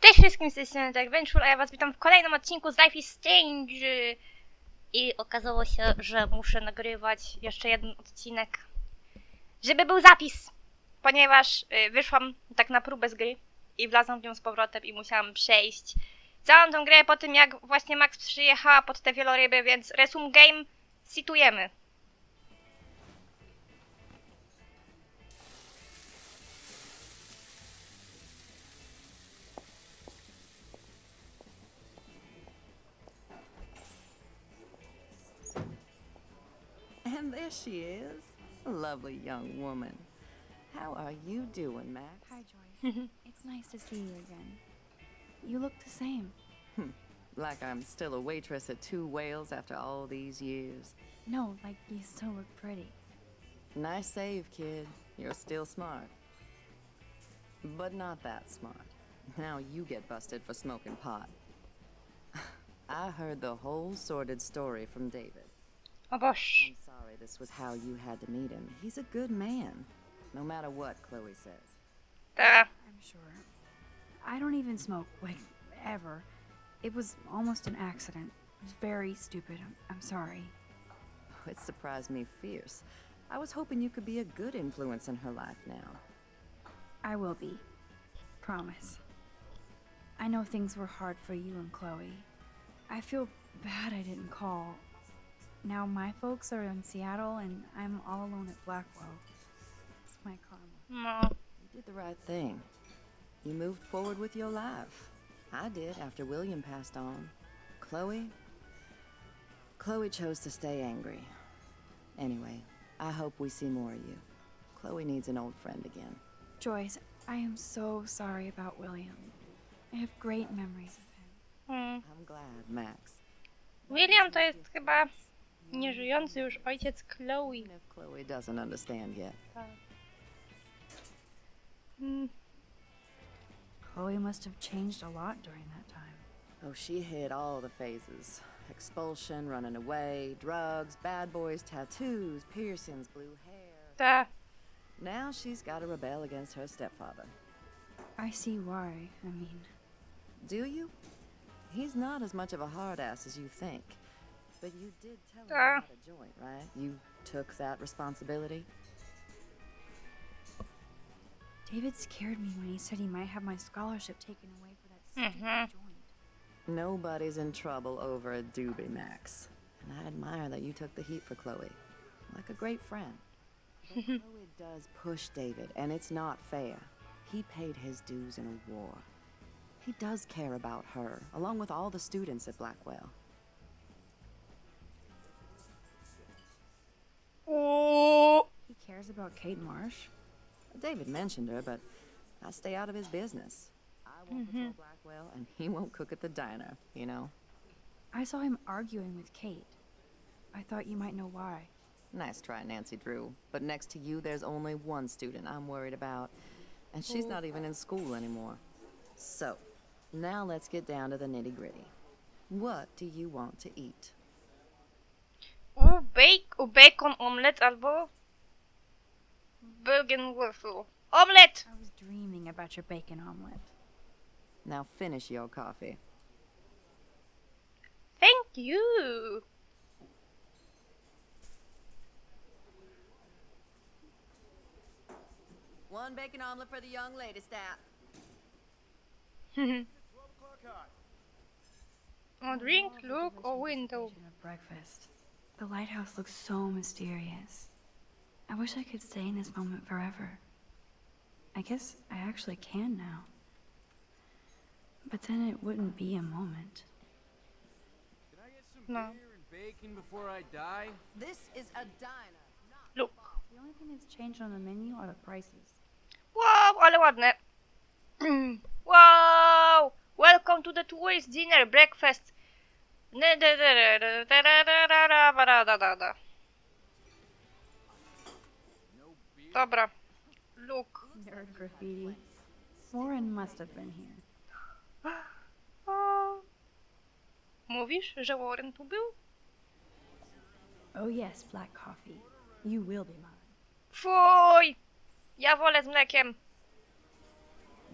Cześć wszystkim, z tej strony Jack Venture, a ja was witam w kolejnym odcinku z Life is Strange. I okazało się, że muszę nagrywać jeszcze jeden odcinek, żeby był zapis, ponieważ y, wyszłam tak na próbę z gry i wlazłam w nią z powrotem i musiałam przejść całą tą grę po tym, jak właśnie Max przyjechała pod te wieloryby, więc resume game situjemy. And there she is, a lovely young woman. How are you doing, Max? Hi, Joyce. it's nice to see you again. You look the same. Hmm. Like I'm still a waitress at Two Whales after all these years. No, like you still look pretty. Nice save, kid. You're still smart. But not that smart. Now you get busted for smoking pot. I heard the whole sordid story from David. Oh, o boż. I'm sorry this was how you had to meet him. He's a good man, no matter what Chloe says. Ta. I'm sure. I don't even smoke, like, ever. It was almost an accident. It was very stupid. I'm, I'm sorry. Oh, it surprised me fierce. I was hoping you could be a good influence in her life now. I will be. Promise. I know things were hard for you and Chloe. I feel bad I didn't call. Now my folks are in Seattle and I'm all alone at Blackwell. It's my karma. No. You did the right thing. You moved forward with your life. I did after William passed on. Chloe? Chloe chose to stay angry. Anyway, I hope we see more of you. Chloe needs an old friend again. Joyce, I am so sorry about William. I have great memories of him. Hmm. I'm glad, Max. William to jest chyba nieżyjący już ojciec Chloe. Even if Chloe doesn't understand yet. Tak. Mm, Chloe must have changed a lot during that time. Oh, she hit all the phases expulsion, running away, drugs, bad boys, tattoos, piercings, blue hair. ta. Now she's got to rebel against her stepfather. I see why. I mean, Do you? He's not as much of a hard ass as you think. But you did tell him Uh. you had a joint, right? You took that responsibility? David scared me when he said he might have my scholarship taken away for that stupid Mhm. joint. Nobody's in trouble over a doobie, Max. And I admire that you took the heat for Chloe. Like a great friend. But Chloe does push David, and it's not fair. He paid his dues in a war. He does care about her, along with all the students at Blackwell. Uuu. He cares about Kate Marsh. David mentioned her, but I stay out of his business. I won't mm-hmm. patrol Blackwell, and he won't cook at the diner, you know? I saw him arguing with Kate. I thought you might know why. Nice try, Nancy Drew. But next to you, there's only one student I'm worried about. And she's not even in school anymore. So, now let's get down to the nitty gritty. What do you want to eat? U, bake, u bacon omelet albo bacon waffle. Omelet! I was dreaming about your bacon omelet. Now finish your coffee. Thank you! One bacon omelet for the young lady, stat. O drink, look, o window. Vision of breakfast. The lighthouse looks so mysterious. I wish I could stay in this moment forever. I guess I actually can now. But then it wouldn't be a moment. Can I get some No. beer and bacon before I die? This is a diner. Look. The only thing that's changed on the menu are the prices. Wow, ale ładne. wow! Welcome to the two ways dinner, breakfast. Must have been here. Oh yes, black coffee. You will be mine. Fuj!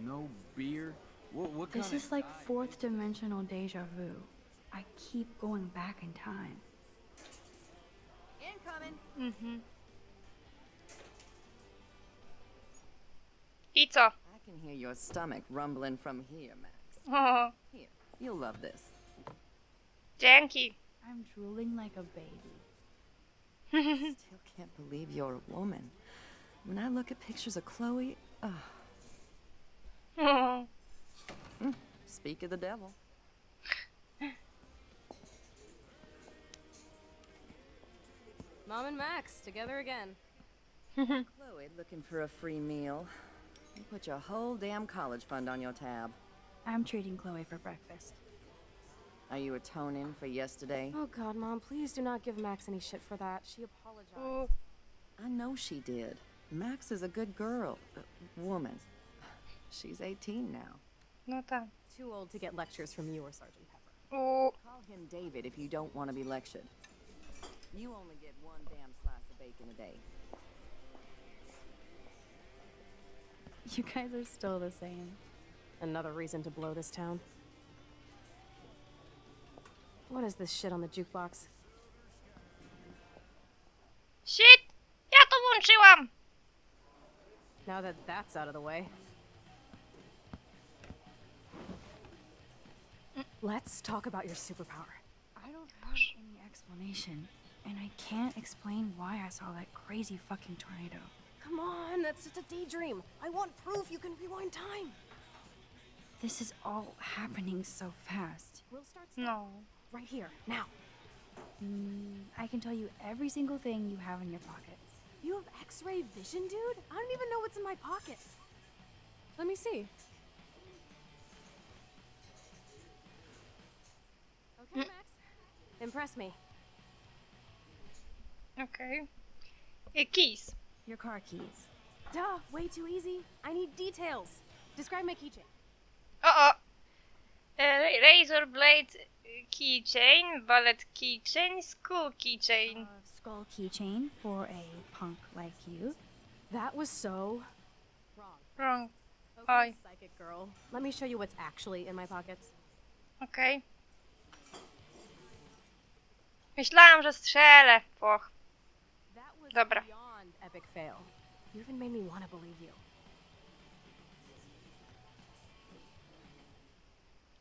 No beer? What, what kind This of is like fourth dimensional deja vu. I keep going back in time. Incoming. Mhm. I? I can hear your stomach rumbling from here, Max. O, Here, you'll love this. dzięki. I'm drooling like a baby. Still can't believe you're a woman. When I look at pictures of Chloe, ugh, O, speak of the devil. Mom and Max, together again. Chloe looking for a free meal. You put your whole damn college fund on your tab. I'm treating Chloe for breakfast. Are you atoning for yesterday? Oh god, Mom, please do not give Max any shit for that. She apologized. Oh. I know she did. Max is a good girl. uh, woman. She's 18 now. Not tak. Too old to get lectures from you or Sergeant Pepper. U. Call him David if you don't want to be lectured. You only get one damn slice of bacon a day. You guys are still the same. Another reason to blow this town. What is this shit on the jukebox? Shit! Ja to włączyłam! Now that that's out of the way. Let's talk about your superpower. I don't have any explanation. And I can't explain why I saw that crazy fucking tornado. Come on, that's just a daydream. I want proof you can rewind time. This is all happening so fast. We'll start s- No. right here, now. Mm, I can tell you every single thing you have in your pockets. You have X-ray vision, dude? I don't even know what's in my pockets. Let me see. Okay, Max. Impress me. Okay. Keys. Your car keys. Duh, way too easy. I need details. Describe my keychain. Uh O, o. E, Razor blade keychain, ballet keychain, school keychain. A skull keychain for a punk like you. That was so wrong. Wrong. Okay, psychic girl. Let me show you what's actually in my pockets. Okej. Myślałam, że strzelę. Poch. That was Dobra. beyond epic fail. You even made me want to believe you.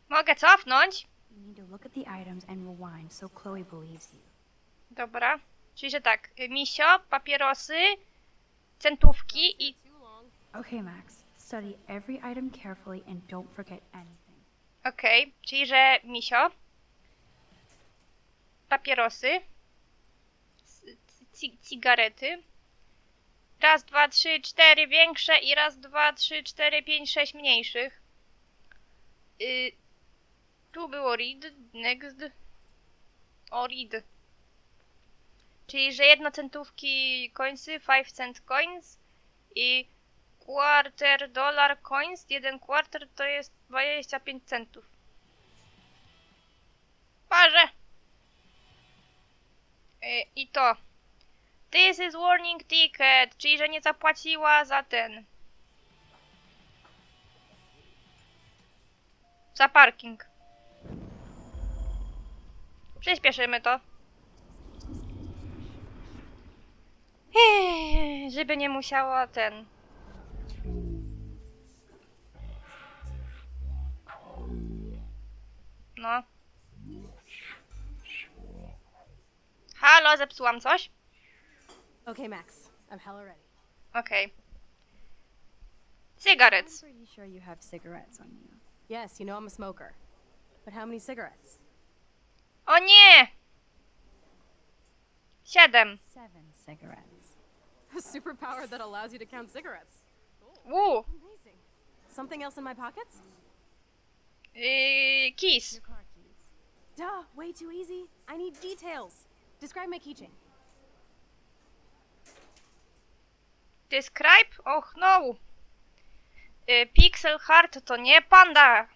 Mogę cofnąć? You need to look at the items and rewind so Chloe believes you. Dobra. Czyli, że tak. y, Misio, papierosy, centówki i... Too long. Okay, Max. Study every item carefully and don't forget anything. Okej. Czyli, że misio, papierosy, c- ci- cigarety, raz, dwa, trzy, cztery większe i raz, dwa, trzy, cztery, pięć, sześć mniejszych. Y, tu było read, next, o read. Czyli, że jednocentówki coinsy, 5 cent coins i quarter dollar coins, jeden quarter to jest 25 centów. Parze! Y, I to. This is warning ticket, czyli że nie zapłaciła za ten. Za parking. Przyspieszymy to. Eee, Żeby nie musiała ten. No. Halo, zepsułam coś? Okay, Max. I'm hella ready. I'm Cigarettes. pretty sure you have cigarettes on you. Yes, you know I'm a smoker. But how many cigarettes? O nie! Siedem. Seven cigarettes. A superpower that allows you to count cigarettes. Woo. Amazing. Something else in my pockets? Eh, yy, kiss. Your car keys. Duh, way too easy. I need details. Describe my keychain. Describe? Och no. Yy, pixel heart to nie panda.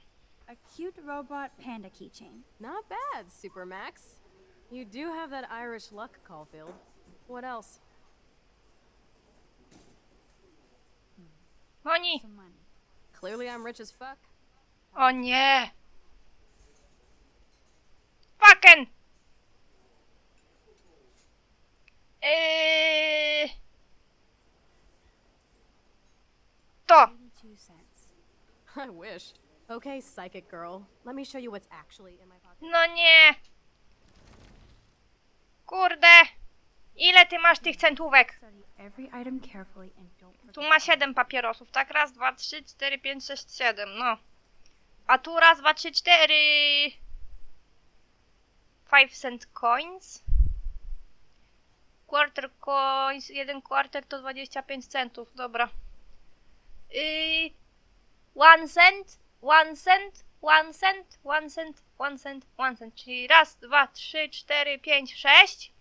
A cute robot panda keychain. Not bad, Super Max. You do have that Irish luck, Caulfield. What else? Money. Some money. Clearly I'm rich as fuck. O nie! Fucking! Yy... pocket. No nie! Kurde! Ile ty masz tych centówek? Tu ma 7 papierosów, tak? Raz, dwa, trzy, cztery, pięć, sześć, siedem, no. A tu raz, dwa, trzy, cztery... 5 cent coins. Quarter coins, jeden quarter to 25 centów, dobra. Yy, one cent, one cent, one cent, one cent, one cent, one cent. Czyli raz, dwa, trzy, cztery, pięć, sześć.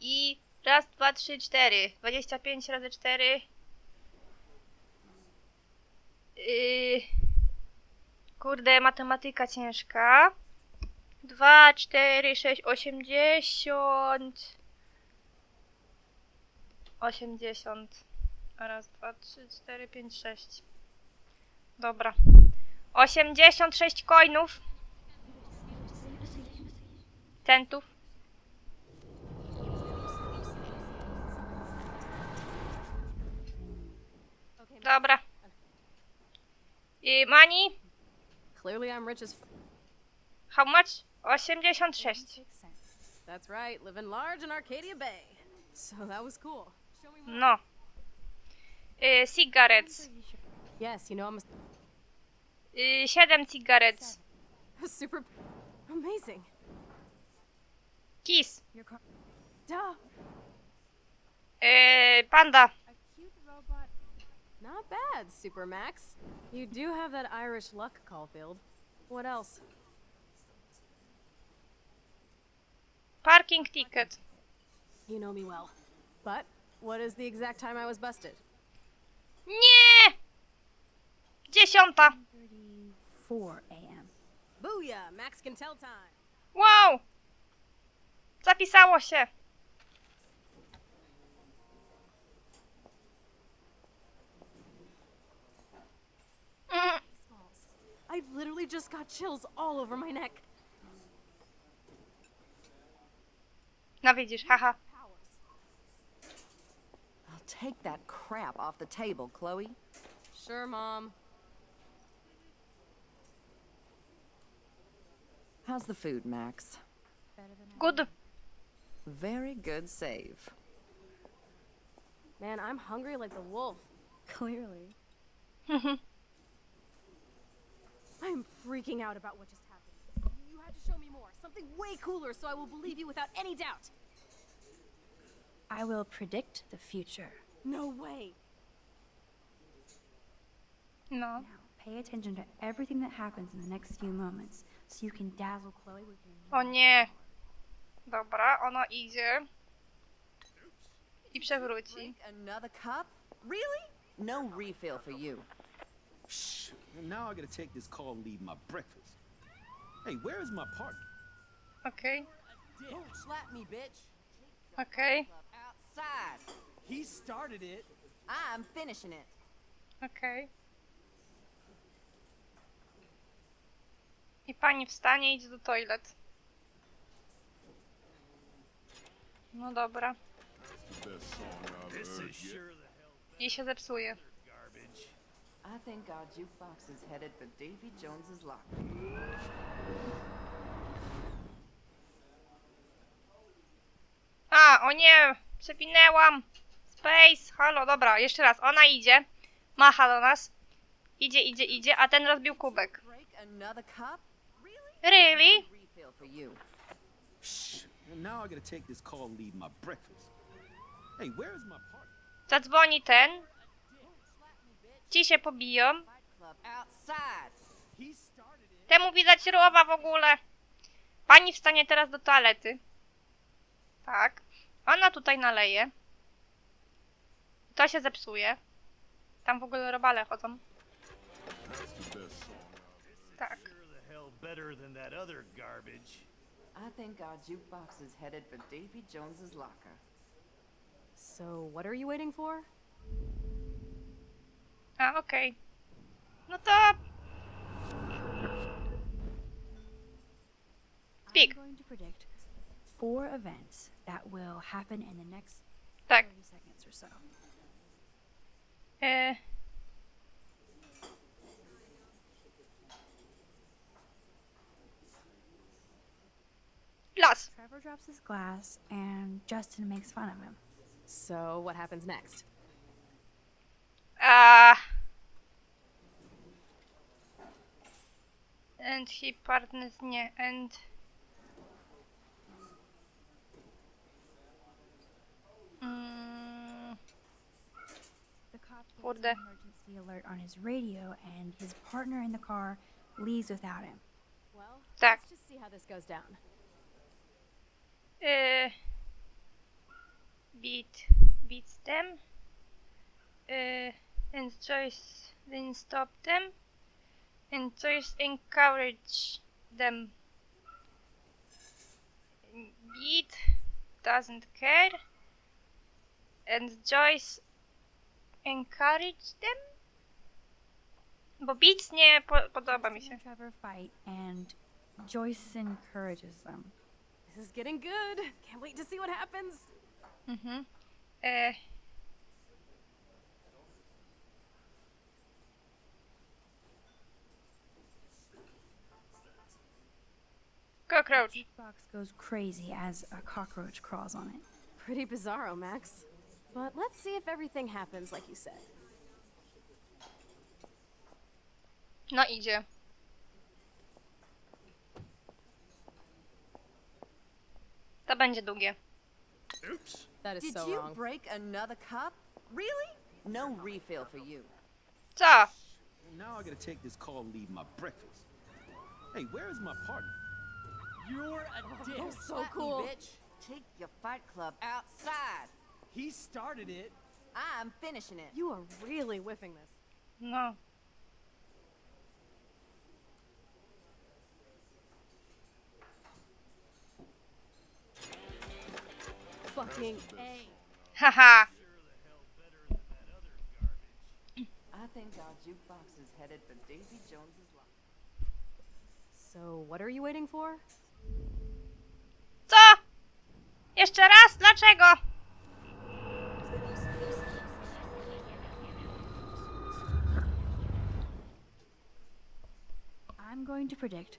I raz, dwa, trzy, cztery. 25 razy 4. Yy, kurde, matematyka ciężka. 2, 4, 6, 80. 80. Raz, dwa, trzy, cztery, pięć, sześć. Dobra. 86 coinów. Centów. Dobra. I money? clearly I'm rich as How much? 86. 86 cents. That's right, living large in Arcadia Bay. So that was cool. No. Y, cigarettes. Yes, you know I'm Y, 7 eh, cigarettes. a super amazing. Kiss. Your car. Duh. Y, panda. A cute robot. Not bad, Super Max. You do have that Irish luck, Caulfield. What else? Parking ticket. You know me well. But what is the exact time I was busted? Nie! Dziesiąta. 34 a.m. Booyah! Max can tell time. Wow! Zapisało się. Mm. I literally just got chills all over my neck. No widzisz, haha. Powers. I'll take that crap off the table, Chloe. Sure, Mom. How's the food, Max? Better than I Good. Very good save. Man, I'm hungry like the wolf. Clearly. I'm freaking out about what just happened. You had to show me more. Something way cooler so I will believe you without any doubt. I will predict the future. No way. No. Now, pay attention to everything that happens in the next few moments so you can dazzle Chloe with your O nie. Dobra, ono idzie. I przewróci. Drink another cup? Really? No refill for you. Shh. Now I gotta take this call and leave my breakfast. Hey, where is my partner? Okay. Don't slap me, bitch. okej, Outside. He started it. I'm finishing it. okej. I pani wstanie i idzie do toilet. No dobra. This is sure the hell I się zepsuje. garbage. I think our jukebox is headed for Davy Jones's locker. A, o nie! Przewinęłam! Space! Halo, dobra, jeszcze raz. Ona idzie. Macha do nas. Idzie, idzie, idzie, a ten rozbił kubek. Break another cup? Really? Really? No refill for you. Shh. And now I gotta take this call and leave my breakfast. Hey, where is my partner? Zadzwoni ten. Ci się pobiją. Club outside. He started it. Temu widać rowa w ogóle. Pani wstanie teraz do toalety. Tak. Ona tutaj naleje. To się zepsuje. Tam w ogóle robale chodzą. Tak. better than. I think our jukebox is headed for Davy Jones's locker. So, what are you waiting for? A, okej. Okay. No to... Speak. I'm going to predict four events that will happen in the next Tak. 30 seconds or so. E... Los. Trevor drops his glass, and Justin makes fun of him. So, what happens next? Uh, and he partners nie and mm, The cop gets Kurde. an emergency alert on his radio, and his partner in the car leaves without him. Well, Tak. let's just see how this goes down. uh, beat beats them. Uh, and Joyce then stop them. And Joyce encourage them. Beat doesn't care and Joyce encourage them bo beat nie po podoba mi się and Trevor fight, and Joyce encourages them. This is getting good. Can't wait to see what happens. Mhm. E... Cockroach. Jukebox goes crazy as a cockroach crawls on it. Pretty bizarro, Max. But let's see if everything happens like you said. No idzie. To będzie długie. Oops. That is Did so you wrong. break another cup? Really? No refill for you. Co? Now I gotta take this call and leave my breakfast. Hey, where is my partner? You're a oh, dick. so Slap me, cool. bitch. Take your fight club outside. He started it. I'm finishing it. You are really whiffing this. No. Fucking A. Haha. I think our jukebox is headed for Daisy Jones's life. So, what are you waiting for? Co? Jeszcze raz? Dlaczego? I'm going to predict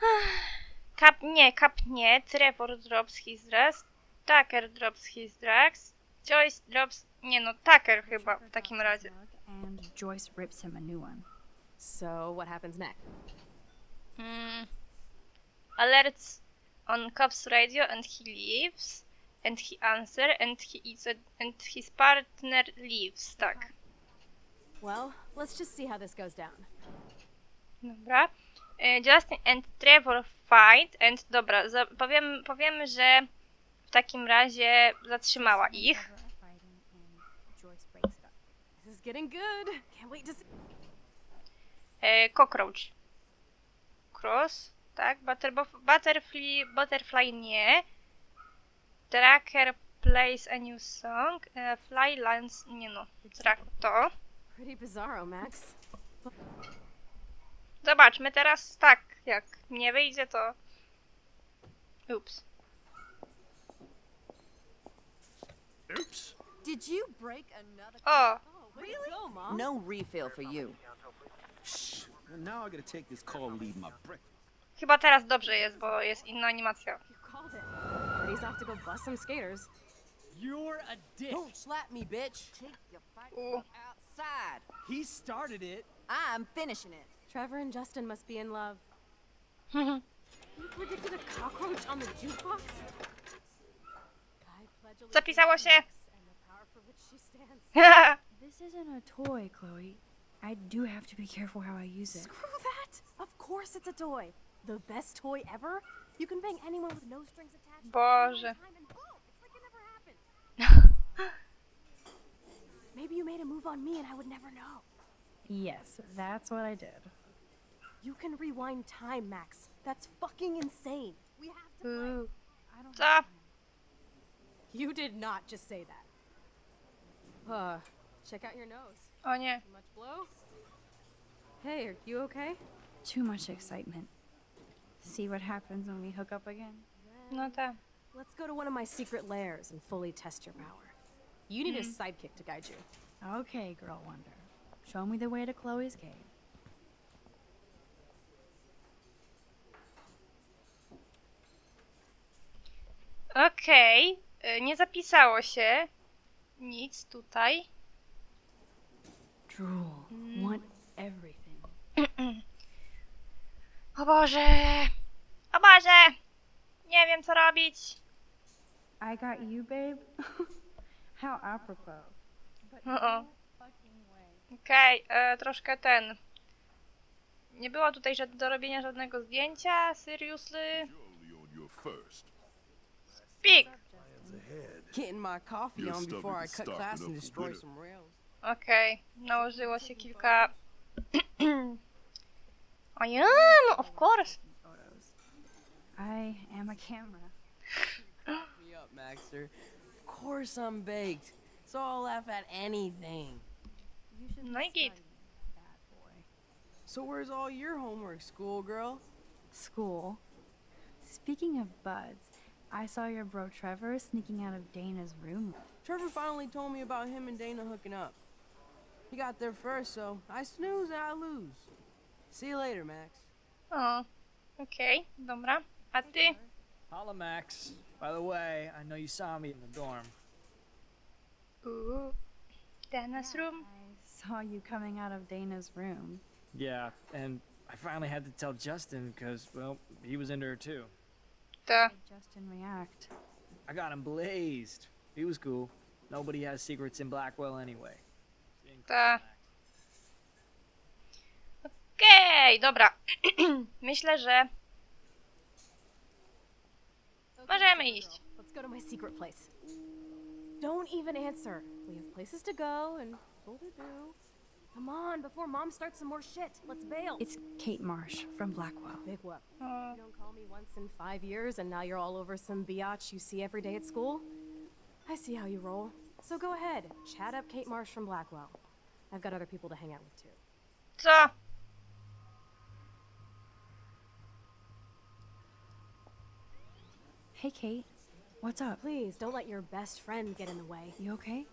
Kap nie, Kap nie. Trevor drops his dress. Tucker drops his drugs. Joyce drops... Nie no, Tucker chyba w takim razie. and Joyce rips him a new one. So, what happens next? Mm. Alerts on Cop's radio and he leaves. And he answer and he is a, and his partner leaves. Tak. Well, let's just see how this goes down. Dobra. E, Justin and Trevor fight and dobra, powiem, powiemy, że w takim razie zatrzymała ich. E, cockroach. Cross, tak? Butter, butterfly, butterfly nie. Tracker plays a new song. E, fly lands, nie no. Track to. Pretty bizarro, Max. Zobaczmy teraz tak, jak nie wyjdzie to... Ups. Oops. Did you break another O, Oh, go, Mom. No refill for you. Shh. Now I gotta take this call and leave my breakfast. chyba teraz dobrze jest, bo jest inna animacja. You called it. He's off to go bust some skaters. You're a dick. Don't slap me, bitch. Take your fight Ooh. club outside. He started it. I'm finishing it. Trevor and Justin must be in love. You predicted a cockroach on the jukebox? I pledge allegiance Zapisało to się. Max and the power for which she stands. This isn't a toy, Chloe. I do have to be careful how I use it. Screw that! Of course it's a toy. The best toy ever. You can bang anyone with no strings attached. Boże. anytime, and boom, it's like it never happened. Maybe you made a move on me and I would never know. Yes, that's what I did. You can rewind time, Max. That's fucking insane. We have to play. Uuu. I don't Co? have. You did not just say that. Uh, check out your nose. Oh yeah. Too much blow? Hey, are you okay? Too much excitement. See what happens when we hook up again? No tak. Let's go to one of my secret lairs and fully test your power. You need a sidekick to guide you. Okay, Girl Wonder. Show me the way to Chloe's cave. Okej, y, nie zapisało się nic tutaj. Drool. Want everything. O Boże! O Boże! Nie wiem co robić. I got you, babe? How apropos. But no o. fucking way. Okej, e, troszkę ten. Nie było tutaj żad- do robienia żadnego zdjęcia. Seriously? Surely on your first. Speak! Getting my coffee Your on stomach before I is cut stocking class up and for destroy winter. some rails. Okej, nałożyło się kilka... I am, of course. Photos. I am a camera. Me up, Maxter. Of course I'm baked. So I'll laugh at anything. You should No i git. bad boy. So where's all your homework, schoolgirl? School. Speaking of buds, I saw your bro Trevor sneaking out of Dana's room. Trevor finally told me about him and Dana hooking up. He got there first, so I snooze and I lose. See you later, Max. Oh, o, okej, dobra. A ty? Holla, Max. By the way, I know you saw me in the dorm. Uuu. Dana's room? I saw you coming out of Dana's room. Yeah, and I finally had to tell Justin because, well, he was into her too. To. Did Justin react? I got him blazed. He was cool. Nobody has secrets in Blackwell anyway. Ta. Okej, dobra. Myślę, że Okay, Możemy iść. Let's go to my secret place. Don't even answer. We have places to go and people to do. Come on, before mom starts some more shit. Let's bail. It's Kate Marsh from Blackwell. big whoop. O, You don't call me once in five years, and now you're all over some biatch you see every day at school? I see how you roll. So go ahead, chat up Kate Marsh from Blackwell. I've got other people to hang out with too. co? Hey, Kate. What's up? Please don't let your best friend get in the way. You okay?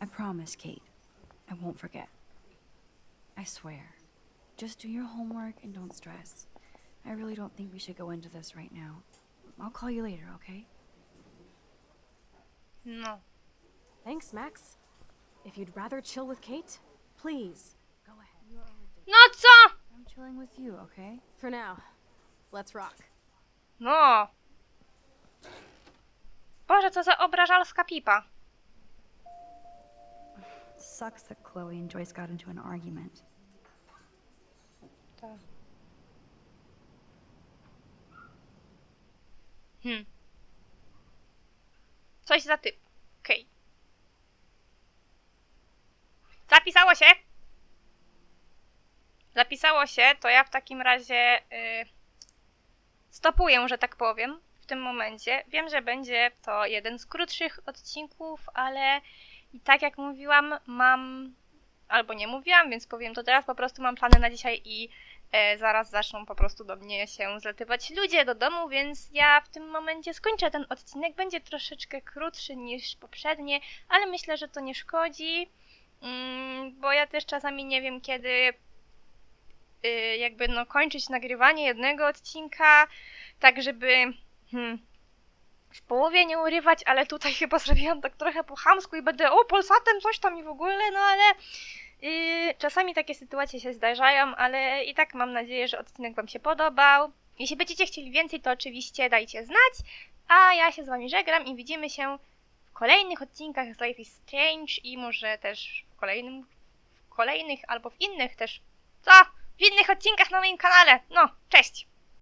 I promise, Kate. I won't forget. I swear. Just do your homework and don't stress. I really don't think we should go into this right now. I'll call you later, okay? No. Thanks, Max. If you'd rather chill with Kate, please go ahead. Not so! I'm chilling with you, okay? For now, let's rock. No. Boże, co za obrażalska pipa. Sucks that Chloe and Joyce got into an argument. Ta. Hmm. Coś za typ. Okej. Zapisało się? Zapisało się, to ja w takim razie y, stopuję, że tak powiem, w tym momencie. Wiem, że będzie to jeden z krótszych odcinków, ale i tak jak mówiłam, mam albo nie mówiłam, więc powiem to teraz, po prostu mam plany na dzisiaj i e, zaraz zaczną po prostu do mnie się zlatywać ludzie do domu, więc ja w tym momencie skończę ten odcinek. Będzie troszeczkę krótszy niż poprzednie, ale myślę, że to nie szkodzi, mm, bo ja też czasami nie wiem kiedy jakby no kończyć nagrywanie jednego odcinka, tak żeby hmm, w połowie nie urywać, ale tutaj chyba zrobiłam tak trochę po chamsku i będę o Polsatem coś tam i w ogóle, no ale Yy, czasami takie sytuacje się zdarzają, ale i tak mam nadzieję, że odcinek Wam się podobał. Jeśli będziecie chcieli więcej, to oczywiście dajcie znać. A ja się z Wami żegnam i widzimy się w kolejnych odcinkach z Life is Strange i może też w kolejnym, w kolejnych albo w innych też. Co? W innych odcinkach na moim kanale. No, cześć!